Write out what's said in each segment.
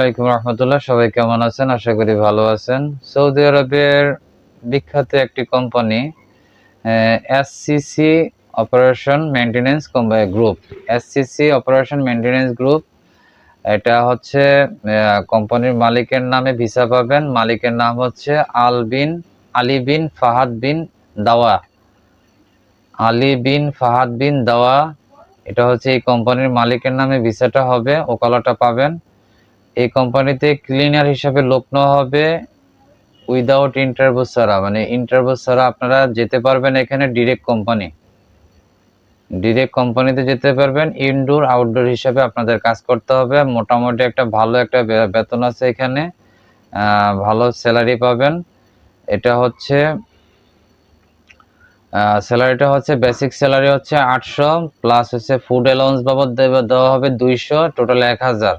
আসসালামাইকুম রহমতুল্লাহ, সবাই কেমন আছেন? আশা করি ভালো আছেন। সৌদি আরবের বিখ্যাত একটি company SCC operation maintenance group SCC operation maintenance group এটা হচ্ছে কোম্পানির মালিকের নামে ভিসা পাবেন। মালিকের নাম হচ্ছে আল বিন, আলী বিন ফাহাদ বিন দাওয়া। আলী বিন ফাহাদ বিন দাওয়া, এটা হচ্ছে এই কোম্পানির মালিকের নামে ভিসাটা হবে, ওকালাটা পাবেন। এই কোম্পানিতে ক্লিনার হিসাবে লোক নেওয়া হবে উইদাউট ইন্টারভিউ ছাড়া। মানে ইন্টারভিউ ছাড়া আপনারা যেতে পারবেন এখানে ডিরেক্ট কোম্পানি ডিরেক্ট কোম্পানিতে যেতে পারবেন ইনডোর আউটডোর হিসাবে আপনাদের কাজ করতে হবে। মোটামুটি একটা ভালো একটা বেতন আছে এখানে। ভালো স্যালারি পাবেন। এটা হচ্ছে স্যালারিটা হচ্ছে বেসিক স্যালারি হচ্ছে আটশো প্লাস হচ্ছে ফুড অ্যালাউন্স বাবদ দেওয়া হবে দুইশো টোটাল এক হাজার।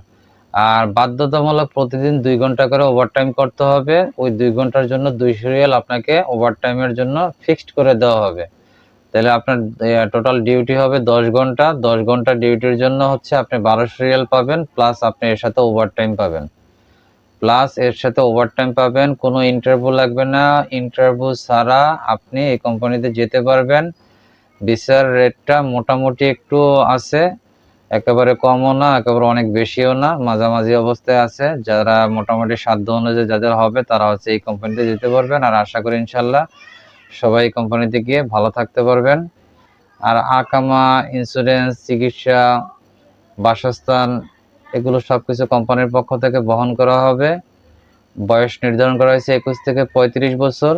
আর বাধ্যতামূলক প্রতিদিন দুই ঘণ্টা করে ওভারটাইম করতে হবে। ওই দুই ঘণ্টার জন্য দুইশো রিয়াল আপনাকে ওভারটাইমের জন্য ফিক্সড করে দেওয়া হবে। তাহলে আপনার টোটাল ডিউটি হবে দশ ঘণ্টা। দশ ঘণ্টা ডিউটির জন্য হচ্ছে আপনি বারোশো রিয়াল পাবেন প্লাস আপনি এর সাথে ওভারটাইম পাবেন। প্লাস এর সাথে ওভারটাইম পাবেন, কোনো ইন্টারভিউ লাগবে না। ইন্টারভিউ ছাড়া আপনি এই কোম্পানিতে যেতে পারবেন। ভিসার রেটটা মোটামুটি একটু আছে। একেবারে কমও না, একেবারে অনেক বেশিও না, মাঝামাঝি অবস্থায় আছে। যারা মোটামুটি সাধ্য অনুযায়ী যাদের হবে, তারা হচ্ছে এই কোম্পানিতে যেতে পারবেন। আর আশা করি ইনশাল্লাহ সবাই কোম্পানিতে গিয়ে ভালো থাকতে পারবেন। আর আকামা ইন্স্যুরেন্স চিকিৎসা, বাসস্থান, এগুলো সব কিছু কোম্পানির পক্ষ থেকে বহন করা হবে। বয়স নির্ধারণ করা হয়েছে একুশ থেকে পঁয়ত্রিশ বছর।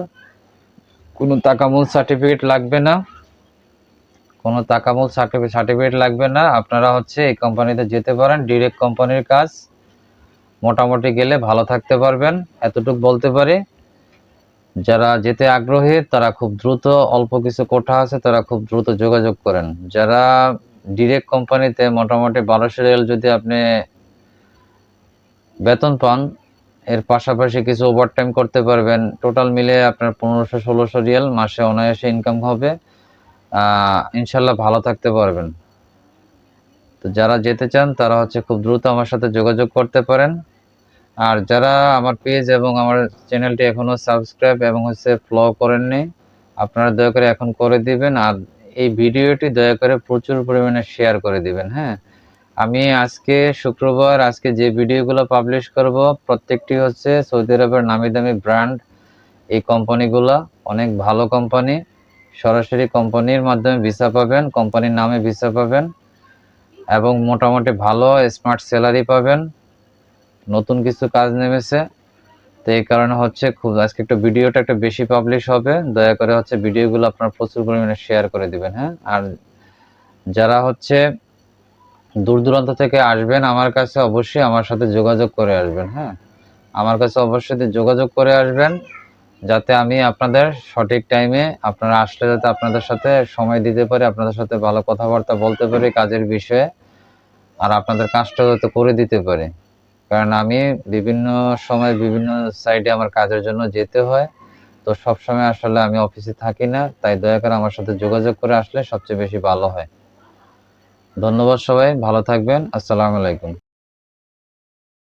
কোনো টাকামূল সার্টিফিকেট লাগবে না। কোনো টাকামূল সার্টিফিকেট লাগবে না। আপনারা হচ্ছে এই কোম্পানিতে যেতে পারেন ডিরেক্ট কোম্পানির কাজ। মোটামুটি গেলে ভালো থাকতে পারবেন, এতটুকু বলতে পারি। যারা যেতে আগ্রহী, তারা খুব দ্রুত, অল্প কিছু কোঠা আছে, তারা খুব দ্রুত যোগাযোগ করেন। যারা ডিরেক্ট কোম্পানিতে মোটামুটি বারোশো রিয়াল যদি আপনি বেতন পান, এর পাশাপাশি কিছু ওভারটাইম করতে পারবেন। টোটাল মিলে আপনার পনেরোশো, ষোলোশো রিয়াল মাসে অনায়াসে ইনকাম হবে। ইনশাল্লাহ ভালো থাকতে পারবেন। তো যারা যেতে চান, তারা হচ্ছে খুব দ্রুত আমার সাথে যোগাযোগ করতে পারেন। আর যারা আমার পেজ এবং আমার চ্যানেলটি এখনও সাবস্ক্রাইব এবং হচ্ছে ফলো করেননি, আপনারা দয়া করে এখন করে দিবেন। আর এই ভিডিওটি দয়া করে প্রচুর পরিমাণে শেয়ার করে দিবেন হ্যাঁ। আমি আজকে শুক্রবার, আজকে যে ভিডিওগুলো পাবলিশ করব, প্রত্যেকটি হচ্ছে সৌদি আরবের নামি দামি ব্র্যান্ড এই কোম্পানিগুলো অনেক ভালো কোম্পানি সরাসরি কোম্পানির মাধ্যমে ভিসা পাবেন, কোম্পানির নামে ভিসা পাবেন এবং মোটামুটি ভালো স্মার্ট স্যালারি পাবেন। নতুন কিছু কাজ নেমেছে, তো এই কারণে হচ্ছে খুব আজকে একটু ভিডিওটা একটু বেশি পাবলিশ হবে। দয়া করে হচ্ছে ভিডিওগুলো আপনার প্রচুর পরিমাণে শেয়ার করে দিবেন হ্যাঁ? আর যারা হচ্ছে দূর দূরান্ত থেকে আসবেন, আমার কাছে অবশ্যই আমার সাথে যোগাযোগ করে আসবেন হ্যাঁ? আমার কাছে অবশ্যই যোগাযোগ করে আসবেন। যাতে আমি আপনাদের সঠিক টাইমে আপনারা আসলে যাতে আপনাদের সাথে সময় দিতে পারি, আপনাদের সাথে ভালো কথাবার্তা বলতে পারি কাজের বিষয়ে, আর আপনাদের কাজটা যাতে করে দিতে পারি। কারণ আমি বিভিন্ন সময় বিভিন্ন সাইডে আমার কাজের জন্য যেতে হয়, তো সব সময় আসলে আমি অফিসে থাকি না, তাই দয়া করে আমার সাথে যোগাযোগ করে আসলে সবচেয়ে বেশি ভালো হয়। ধন্যবাদ সবাই, ভালো থাকবেন, আসসালামু আলাইকুম।